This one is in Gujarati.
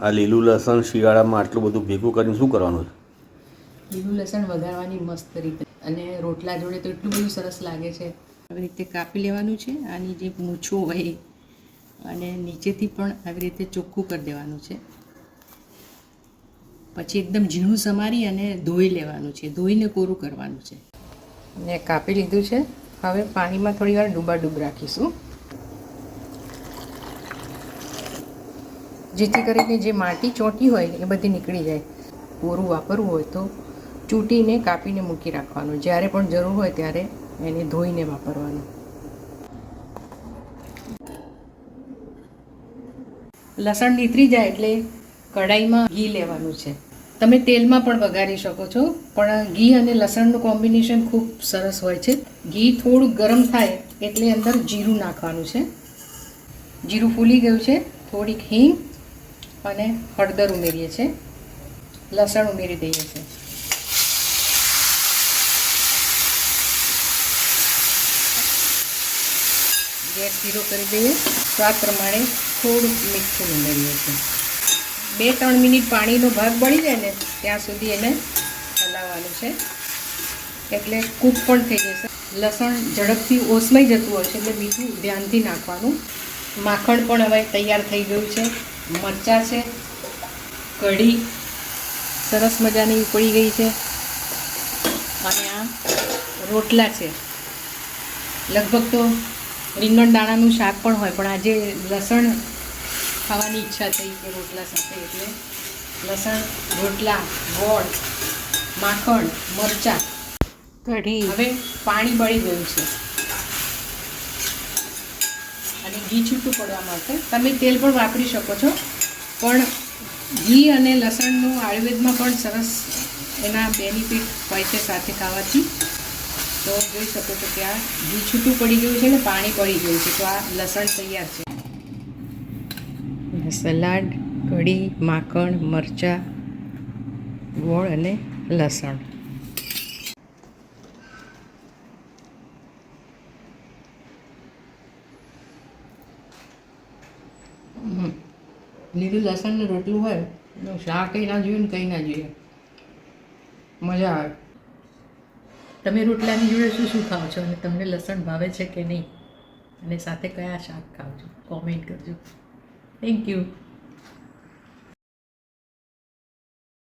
આ લીલું લસણ શિયાળામાં આટલું બધું ભેગું કરીને શું કરવાનું છે? લીલું લસણ વઘારવાની મસ્ત રીતે. અને રોટલા જોડે તો એટલું બધું સરસ લાગે છે. આવી રીતે કાપી લેવાનું છે. આની જે મૂછો હોય અને નીચેથી પણ આવી રીતે ચોખ્ખું કરી દેવાનું છે. પછી એકદમ ઝીણું સમારી અને ધોઈ લેવાનું છે. ધોઈને કોરું કરવાનું છે. ને કાપી લીધું છે. હવે પાણીમાં થોડી વાર ડૂબા ડૂબ રાખીશું. જેથી કરીને જે માટી ચોંટી હોય એ બધી નીકળી જાય. કોરું વાપરવું હોય તો ચૂંટીને કાપીને મૂકી રાખવાનું. જ્યારે પણ જરૂર હોય ત્યારે એને ધોઈને વાપરવાનું. લસણ નીતરી જાય એટલે કઢાઈમાં ઘી લેવાનું છે. તમે તેલમાં પણ વઘારી શકો છો, પણ ઘી અને લસણનું કોમ્બિનેશન ખૂબ સરસ હોય છે. ઘી થોડું ગરમ થાય એટલે અંદર જીરું નાખવાનું છે. જીરું ફૂલી ગયું છે, થોડીક હિંગ અને હળદર ઉમેરીએ છીએ. લસણ ઉમેરી દઈએ છીએ. ગેસ ધીરો કરી દઈએ. સ્વાદ પ્રમાણે થોડું મીઠું ઉમેરીએ છીએ. બે ત્રણ મિનિટ પાણીનો ભાગ બળી જાય ને ત્યાં સુધી એને હલાવવાનું છે. એટલે કૂક પણ થઈ જશે. લસણ ઝડપથી ઓસમાઈ જતું હશે એટલે મીઠું ધ્યાનથી નાખવાનું. માખણ પણ હવે તૈયાર થઈ ગયું છે. મરચાં છે કઢી સરસ મજાની ઉકળી ગઈ છે. અને આ રોટલા છે. લગભગ તો રીંગણ દાણાનું શાક પણ હોય પણ આજે લસણ ખાવાની ઈચ્છા થઈ કે રોટલા સાથે એટલે લસણ રોટલા ગોળ માખણ મરચાં. કઢી. હવે પાણી બળી ગયું છે. અને ઘી છૂટું પડવા માટે. તમે તેલ પણ વાપરી શકો છો. પણ ઘી અને લસણનું આયુર્વેદમાં પણ સરસ એના બેનિફિટ હોય છે સાથે ખાવાથી. તો જોઈ શકો છો કે આ ઘી છૂટું પડી ગયું છે ને પાણી પડી ગયું છે. તો આ લસણ તૈયાર છે. સલાડ, કઢી, માખણ, મરચાં, ગોળ અને લસણ. લીલું લસણ ને રોટલું હોય શાક કંઈ ના જોઈએ ને કંઈ ના જોઈએ. મજા આવે. તમે રોટલાની જોડે શું શું ખાઓ છો? અને તમને લસણ ભાવે છે કે નહીં? અને સાથે કયા શાક ખાઓ છો? કોમેન્ટ કરજો. Thank you